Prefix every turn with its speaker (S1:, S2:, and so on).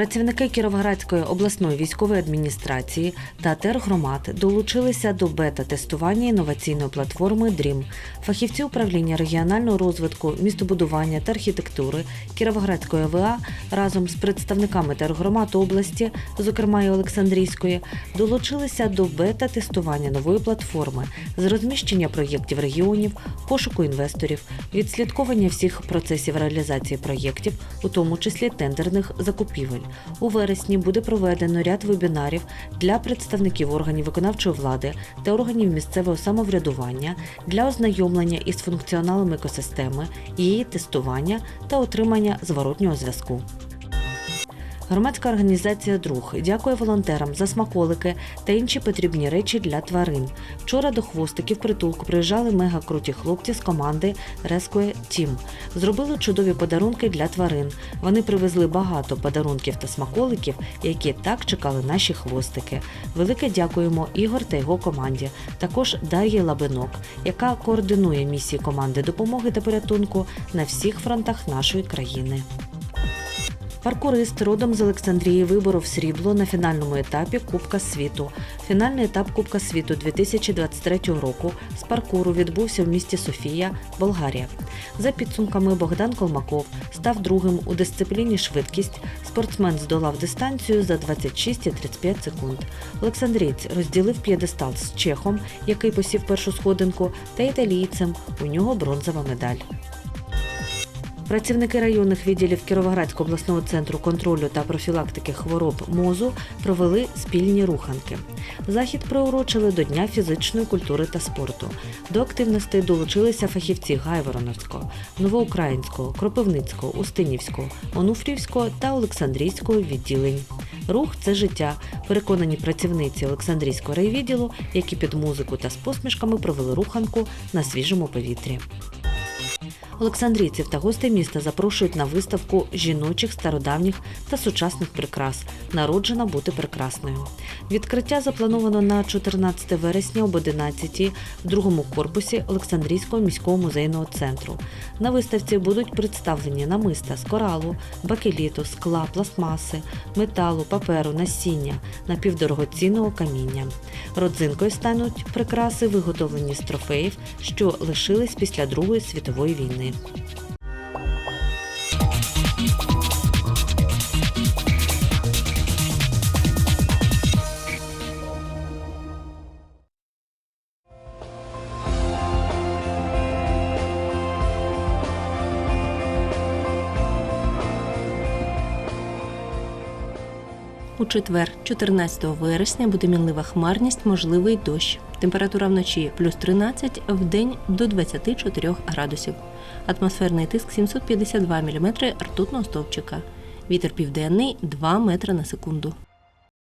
S1: Працівники Кіровоградської обласної військової адміністрації та тергромад долучилися до бета-тестування інноваційної платформи DREAM. Фахівці управління регіонального розвитку, містобудування та архітектури Кіровоградської ОВА разом з представниками тергромад області, зокрема і Олександрійської, долучилися до бета-тестування нової платформи з розміщення проєктів регіонів, пошуку інвесторів, відслідковування всіх процесів реалізації проєктів, у тому числі тендерних закупівель. У вересні буде проведено ряд вебінарів для представників органів виконавчої влади та органів місцевого самоврядування для ознайомлення із функціоналом екосистеми, її тестування та отримання зворотнього зв'язку. Громадська організація Друг дякує волонтерам за смаколики та інші потрібні речі для тварин. Вчора до хвостиків притулку приїжджали мега круті хлопці з команди Rescue Team. Зробили чудові подарунки для тварин. Вони привезли багато подарунків та смаколиків, які так чекали наші хвостики. Велике дякуємо Ігор та його команді. Також Дар'ї Лабинок, яка координує місії команди допомоги та порятунку на всіх фронтах нашої країни. Паркурист родом з Олександрії виборов срібло на фінальному етапі Кубка світу. Фінальний етап Кубка світу 2023 року з паркуру відбувся в місті Софія, Болгарія. За підсумками Богдан Колмаков став другим у дисципліні швидкість. Спортсмен здолав дистанцію за 26,35 секунд. Олександрієць розділив п'єдестал з чехом, який посів першу сходинку, та італійцем. У нього бронзова медаль. Працівники районних відділів Кіровоградського обласного центру контролю та профілактики хвороб МОЗу провели спільні руханки. Захід приурочили до Дня фізичної культури та спорту. До активностей долучилися фахівці Гайвороновського, Новоукраїнського, Кропивницького, Устинівського, Онуфрівського та Олександрійського відділень. Рух це життя. Переконані працівниці Олександрійського райвідділу, які під музику та з посмішками провели руханку на свіжому повітрі. Олександрійців та гостей міста запрошують на виставку жіночих, стародавніх та сучасних прикрас Народжена бути прекрасною. Відкриття заплановано на 14 вересня об 11 в другому корпусі Олександрійського міського музейного центру. На виставці будуть представлені намиста з коралу, бакеліту, скла, пластмаси, металу, паперу, насіння, напівдорогоцінного каміння. Родзинкою стануть прикраси, виготовлені з трофеїв, що лишились після Другої світової війни.
S2: У четвер, 14 вересня, буде мінлива хмарність, можливий дощ. Температура вночі плюс 13, в день до 24 градусів. Атмосферний тиск 752 мм ртутного стовпчика. Вітер південний 2 метри на секунду.